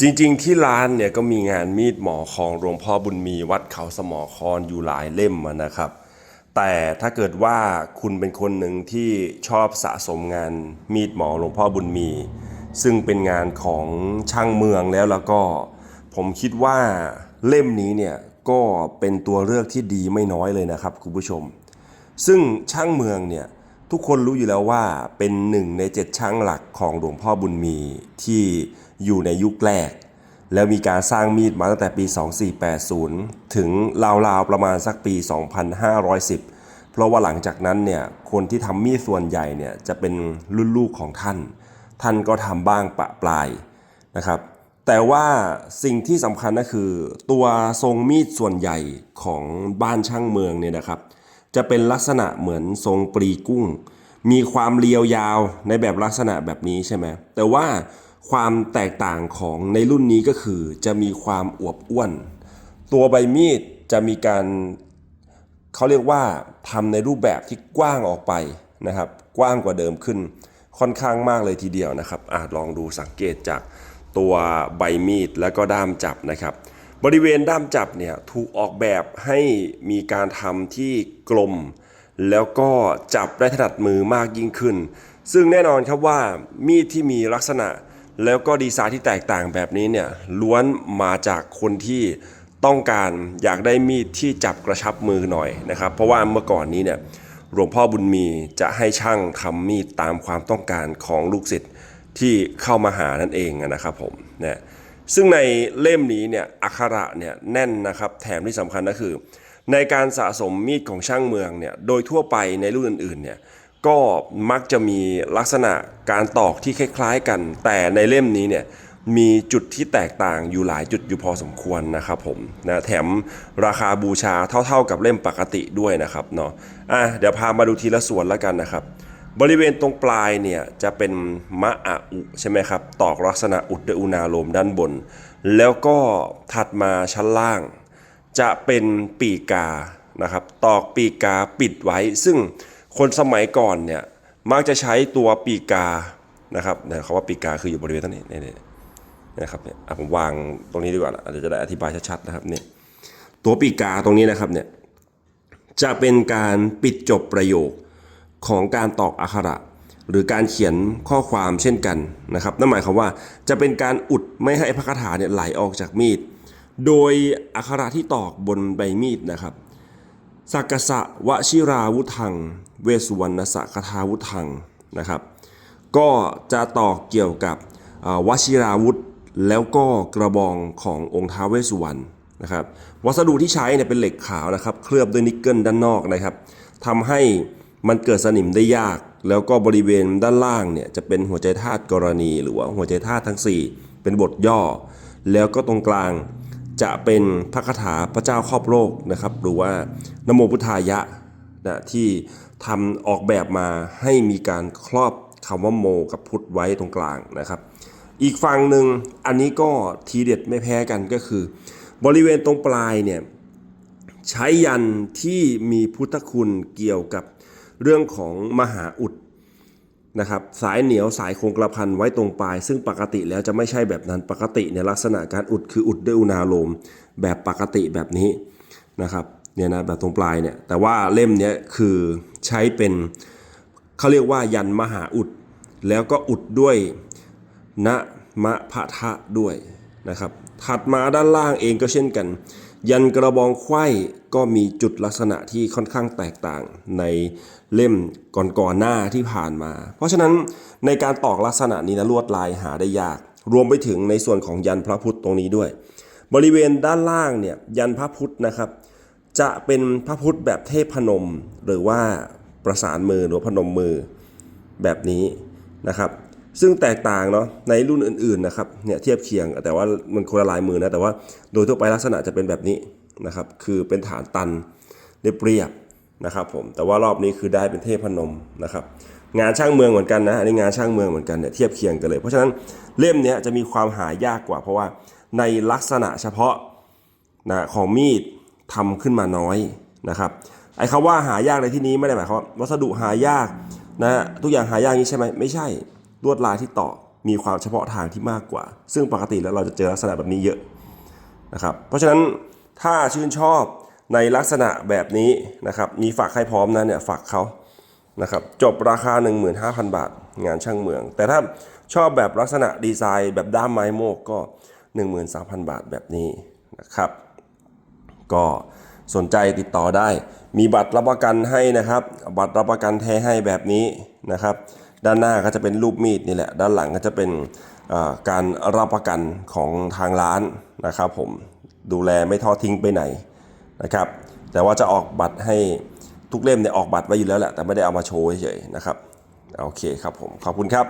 จริงๆ ที่ร้านเนี่ยก็มีงานมีดหมอของหลวงพ่อบุญมีวัดเขาสมอคอนอยู่หลายเล่มนะครับ แต่ถ้าเกิดว่าคุณเป็นคนหนึ่งที่ชอบสะสมงานมีดหมอหลวงพ่อบุญมี ซึ่งเป็นงานของช่างเมืองแล้วแล้วก็ ผมคิดว่าเล่มนี้เนี่ยก็เป็นตัวเลือกที่ดีไม่น้อยเลยนะครับคุณผู้ชม ซึ่งช่างเมืองเนี่ย ทุกคนรู้อยู่แล้วว่าเป็นหนึ่งในเจ็ดช่างหลักของหลวงพ่อบุญมีที่อยู่ในยุคแรก แล้วมีการสร้างมีดมาตั้งแต่ปี 2480 ถึงราวๆประมาณสักปี 2510 เพราะว่าหลังจากนั้นเนี่ยคนที่ทำมีดส่วนใหญ่เนี่ยจะเป็นรุ่นลูกของท่าน ท่านก็ทำบ้างปะปลายนะครับ แต่ว่าสิ่งที่สำคัญก็คือ ตัวทรงมีดส่วนใหญ่ของบ้านช่างเมืองเนี่ยนะครับ จะเป็นลักษณะเหมือนทรงปรีกุ้ง มีความเรียวยาวในแบบลักษณะแบบนี้ใช่ไหมแต่ว่าความแตกต่างของในรุ่นนี้ก็คือจะมีความอวบอ้วน ตัวใบมีดจะมีการเขาเรียกว่าทำในรูปแบบที่กว้างออกไปนะครับ กว้างกว่าเดิมขึ้นค่อนข้างมากเลยทีเดียวนะครับอาจลองดูสังเกตจากตัวใบมีดแล้วก็ด้ามจับนะครับ บริเวณด้ามจับเนี่ยถูกออกแบบให้มีการทำที่กลม แล้วก็จับได้ถนัดมือมากยิ่งขึ้น ซึ่งแน่นอนครับว่ามีดที่มีลักษณะ แล้วก็ดีไซน์ที่แตกต่างแบบนี้เนี่ยล้วนมาจากคนที่ต้องการอยากได้มีดที่จับกระชับมือหน่อยนะครับ เพราะว่าเมื่อก่อนนี้เนี่ยหลวงพ่อบุญมีจะให้ช่างทำมีดตามความต้องการของลูกศิษย์ที่เข้ามาหานั่นเองนะครับผมเนะ ซึ่งในเล่มนี้เนี่ยอักขระเนี่ยแน่นนะครับ แถมที่สำคัญก็คือ ในการสะสมมีดของช่างเมืองเนี่ยโดยทั่วไปในรุ่นอื่นๆเนี่ยก็มักจะมีลักษณะการตอกที่คล้ายๆกัน แต่ในเล่มนี้เนี่ยมีจุดที่แตกต่างอยู่หลายจุดอยู่พอสมควรนะครับผมนะแถมราคาบูชาเท่าๆกับเล่มปกติด้วยนะครับเนาะอะเดี๋ยวพามาดูทีละส่วนแล้วกันนะครับ บริเวณตรงปลายเนี่ยจะเป็นมะอะอุใช่ไหมครับ ตอกลักษณะอุดด้วยอุณาโลมด้านบน แล้วก็ถัดมาชั้นล่าง จะเป็นปีกานะครับ ตอกปีกาปิดไว้ ซึ่งคนสมัยก่อนเนี่ยมักจะใช้ตัวปีกานะครับเนี่ยคำว่าปีกาคืออยู่บริเวณตรงนี้นี่นี่นะครับเนี่ยผมวางตรงนี้ดีกว่านะอาจจะได้อธิบายชัดๆนะครับเนี่ยตัวปีกาตรงนี้นะครับเนี่ยจะเป็นการปิดจบประโยค ของการตอกอักขระ หรือการเขียนข้อความเช่นกันนะครับนั่นหมายความว่าจะเป็นการอุดไม่ให้พระคาถาเนี่ยไหลออกจากมีด โดยอักขระที่ตอกบนใบมีดนะครับสักกสะวชิราวุธัง เวสุวรรณสะคทาวุธังนะครับ ก็จะตอกเกี่ยวกับวชิราวุธแล้วก็กระบองขององค์ท้าวเวสสุวรรณนะครับ วัสดุที่ใช้เนี่ยเป็นเหล็กขาวนะครับ เคลือบด้วยนิกเกิลด้านนอกนะครับทำให้ มันเกิดสนิมได้ยาก แล้วก็บริเวณด้านล่างเนี่ยจะเป็นหัวใจธาตุกรณี หรือว่าหัวใจธาตุทั้ง 4 เป็นบทย่อ แล้วก็ตรงกลางจะเป็นพระคาถาพระเจ้าครอบโลกนะครับ หรือว่านโมพุทธายะนะที่ทำออกแบบมาให้มีการครอบคำว่าโมกับพุทธไว้ตรงกลางนะครับ อีกฝั่งหนึ่งอันนี้ก็ทีเด็ดไม่แพ้กันก็คือ บริเวณตรงปลายเนี่ยใช้ยันที่มีพุทธคุณเกี่ยวกับ เรื่องของมหาอุดนะครับสายเหนียวสายคงกระพันไว้ตรงปลาย ซึ่งปกติแล้วจะไม่ใช่แบบนั้นปกติเนี่ยลักษณะการอุดคืออุดด้วยอุณาโลมแบบปกติแบบนี้นะครับเนี่ยนะแบบตรงปลายเนี่ยแต่ว่าเล่มเนี้ยคือใช้เป็นเขาเรียกว่ายันมหาอุด แล้วก็อุดด้วยนะมะพะทะด้วยนะครับถัดมาด้านล่างเองก็เช่นกัน ยันกระบองไข้ก็มีจุดลักษณะที่ค่อนข้างแตกต่างในเล่มก่อนๆหน้าที่ผ่านมา เพราะฉะนั้นในการตอกลักษณะนี้นะลวดลายหาได้ยาก รวมไปถึงในส่วนของยันพระพุทธตรงนี้ด้วย บริเวณด้านล่างเนี่ยยันพระพุทธนะครับ จะเป็นพระพุทธแบบเทพพนม หรือว่าประสานมือหรือพนมมือแบบนี้นะครับ ซึ่งแตกต่างเนาะในรุ่นอื่นๆนะครับเนี่ยเทียบเคียง แต่ว่ามันคนละลายมือนะแต่ว่าโดยทั่วไปลักษณะจะเป็นแบบนี้นะครับคือเป็นฐานตันเรียบๆนะครับผมแต่ว่ารอบนี้คือได้เป็นเทพพนมนะครับงานช่างเมืองเหมือนกันนะอันนี้งานช่างเมืองเหมือนกันเนี่ยเทียบเคียงกันเลย เพราะฉะนั้นเล่มเนี้ยจะมีความหายากกว่า เพราะว่าในลักษณะเฉพาะนะของมีดทำขึ้นมาน้อยนะครับไอ้คำว่าหายากในที่นี้ไม่ได้หมายความว่าวัสดุหายากนะทุกอย่างหายากนี้ใช่ไหมไม่ใช่ ลวดลายที่ต่อมีความเฉพาะทางที่มากกว่า ซึ่งปกติแล้วเราจะเจอลักษณะแบบนี้เยอะนะครับ เพราะฉะนั้นถ้าชื่นชอบในลักษณะแบบนี้นะครับ มีฝากให้พร้อมนะเนี่ยฝากเขานะครับจบราคา 15,000 บาท งานช่างเมือง แต่ถ้าชอบแบบลักษณะดีไซน์แบบด้ามไม้โมกก็ 13,000 บาทแบบนี้นะครับ ก็สนใจติดต่อได้ มีบัตรรับประกันให้นะครับ บัตรรับประกันแท้ให้แบบนี้นะครับ ด้านหน้าก็จะเป็นรูปมีดนี่แหละ ด้านหลังก็จะเป็นการรับประกันของทางร้านนะครับผมดูแลไม่ทอดทิ้งไปไหนนะครับ แต่ว่าจะออกบัตรให้ทุกเล่มเนี่ยออกบัตรไว้อยู่แล้วแหละแต่ไม่ได้เอามาโชว์เฉยๆนะครับโอเคครับผมขอบคุณครับ